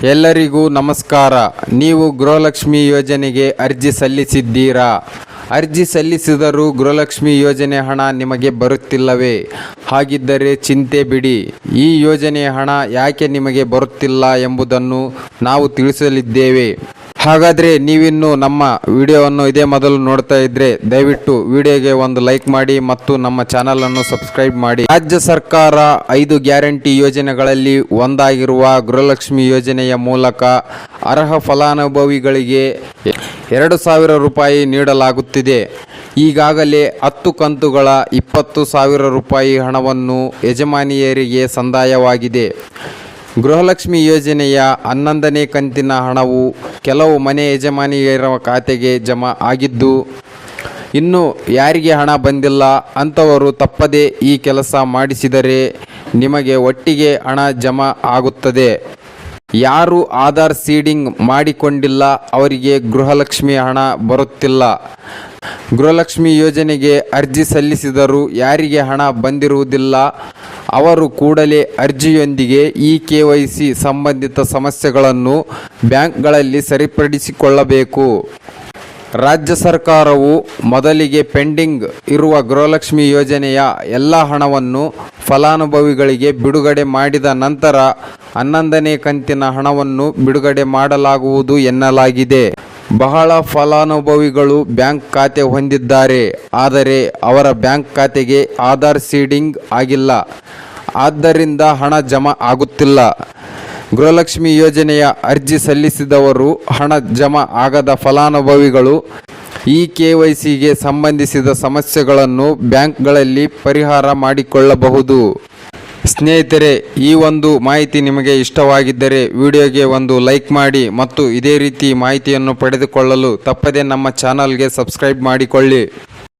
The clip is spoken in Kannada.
ಎಲ್ಲರಿಗೂ ನಮಸ್ಕಾರ. ನೀವು ಗೃಹಲಕ್ಷ್ಮಿ ಯೋಜನೆಗೆ ಅರ್ಜಿ ಸಲ್ಲಿಸಿದ್ದೀರಾ? ಅರ್ಜಿ ಸಲ್ಲಿಸಿದರೂ ಗೃಹಲಕ್ಷ್ಮಿ ಯೋಜನೆ ಹಣ ನಿಮಗೆ ಬರುತ್ತಿಲ್ಲವೇ? ಹಾಗಿದ್ದರೆ ಚಿಂತೆ ಬಿಡಿ. ಈ ಯೋಜನೆಯ ಹಣ ಯಾಕೆ ನಿಮಗೆ ಬರುತ್ತಿಲ್ಲ ಎಂಬುದನ್ನು ನಾವು ತಿಳಿಸಲಿದ್ದೇವೆ. ಹಾಗಾದರೆ ನೀವಿನ್ನು ನಮ್ಮ ವಿಡಿಯೋವನ್ನು ಇದೇ ಮೊದಲು ನೋಡ್ತಾ ಇದ್ರೆ ದಯವಿಟ್ಟು ವಿಡಿಯೋಗೆ ಒಂದು ಲೈಕ್ ಮಾಡಿ ಮತ್ತು ನಮ್ಮ ಚಾನಲನ್ನು ಸಬ್ಸ್ಕ್ರೈಬ್ ಮಾಡಿ. ರಾಜ್ಯ ಸರ್ಕಾರ ಐದು ಗ್ಯಾರಂಟಿ ಯೋಜನೆಗಳಲ್ಲಿ ಒಂದಾಗಿರುವ ಗೃಹಲಕ್ಷ್ಮಿ ಯೋಜನೆಯ ಮೂಲಕ ಅರ್ಹ ಫಲಾನುಭವಿಗಳಿಗೆ ಎರಡು ಸಾವಿರ ರೂಪಾಯಿ ನೀಡಲಾಗುತ್ತಿದೆ. ಈಗಾಗಲೇ ಹತ್ತು ಕಂತುಗಳ ಇಪ್ಪತ್ತು ಸಾವಿರ ರೂಪಾಯಿ ಹಣವನ್ನು ಯಜಮಾನಿಯರಿಗೆ ಸಂದಾಯವಾಗಿದೆ. ಗೃಹಲಕ್ಷ್ಮಿ ಯೋಜನೆಯ ಹನ್ನೊಂದನೇ ಕಂತಿನ ಹಣವು ಕೆಲವು ಮನೆ ಯಜಮಾನಿಯರ ಖಾತೆಗೆ ಜಮಾ ಆಗಿದ್ದು, ಇನ್ನು ಯಾರಿಗೆ ಹಣ ಬಂದಿಲ್ಲ ಅಂಥವರು ತಪ್ಪದೇ ಈ ಕೆಲಸ ಮಾಡಿಸಿದರೆ ನಿಮಗೆ ಒಟ್ಟಿಗೆ ಹಣ ಜಮಾ ಆಗುತ್ತದೆ. ಯಾರು ಆಧಾರ್ ಸೀಡಿಂಗ್ ಮಾಡಿಕೊಂಡಿಲ್ಲ, ಅವರಿಗೆ ಗೃಹಲಕ್ಷ್ಮಿ ಹಣ ಬರುತ್ತಿಲ್ಲ. ಗೃಹಲಕ್ಷ್ಮಿ ಯೋಜನೆಗೆ ಅರ್ಜಿ ಸಲ್ಲಿಸಿದರೂ ಯಾರಿಗೆ ಹಣ ಬಂದಿರುವುದಿಲ್ಲ ಅವರು ಕೂಡಲೇ ಅರ್ಜಿಯೊಂದಿಗೆ ಇ ಕೆ ಸಂಬಂಧಿತ ಸಮಸ್ಯೆಗಳನ್ನು ಬ್ಯಾಂಕ್ಗಳಲ್ಲಿ ಸರಿಪಡಿಸಿಕೊಳ್ಳಬೇಕು. ರಾಜ್ಯ ಸರ್ಕಾರವು ಮೊದಲಿಗೆ ಪೆಂಡಿಂಗ್ ಇರುವ ಗೃಹಲಕ್ಷ್ಮಿ ಯೋಜನೆಯ ಎಲ್ಲ ಹಣವನ್ನು ಫಲಾನುಭವಿಗಳಿಗೆ ಬಿಡುಗಡೆ ಮಾಡಿದ ನಂತರ ಹನ್ನೊಂದನೇ ಕಂತಿನ ಹಣವನ್ನು ಬಿಡುಗಡೆ ಮಾಡಲಾಗುವುದು ಎನ್ನಲಾಗಿದೆ. ಬಹಳ ಫಲಾನುಭವಿಗಳು ಬ್ಯಾಂಕ್ ಖಾತೆ ಹೊಂದಿದ್ದಾರೆ, ಆದರೆ ಅವರ ಬ್ಯಾಂಕ್ ಖಾತೆಗೆ ಆಧಾರ್ ಸೀಡಿಂಗ್ ಆಗಿಲ್ಲ. ಆದ್ದರಿಂದ ಹಣ ಜಮಾ ಆಗುತ್ತಿಲ್ಲ. ಗೃಹಲಕ್ಷ್ಮಿ ಯೋಜನೆಯ ಅರ್ಜಿ ಸಲ್ಲಿಸಿದವರು ಹಣ ಜಮಾ ಆಗದ ಫಲಾನುಭವಿಗಳು ಈ ಕೆ ವೈ ಸಿಗೆ ಸಂಬಂಧಿಸಿದ ಸಮಸ್ಯೆಗಳನ್ನು ಬ್ಯಾಂಕ್ಗಳಲ್ಲಿ ಪರಿಹಾರ ಮಾಡಿಕೊಳ್ಳಬಹುದು. ಸ್ನೇಹಿತರೆ, ಈ ಒಂದು ಮಾಹಿತಿ ನಿಮಗೆ ಇಷ್ಟವಾಗಿದ್ದರೆ ವಿಡಿಯೋಗೆ ಒಂದು ಲೈಕ್ ಮಾಡಿ ಮತ್ತು ಇದೇ ರೀತಿ ಮಾಹಿತಿಯನ್ನು ಪಡೆದುಕೊಳ್ಳಲು ತಪ್ಪದೆ ನಮ್ಮ ಚಾನಲ್ಗೆ ಸಬ್ಸ್ಕ್ರೈಬ್ ಮಾಡಿಕೊಳ್ಳಿ.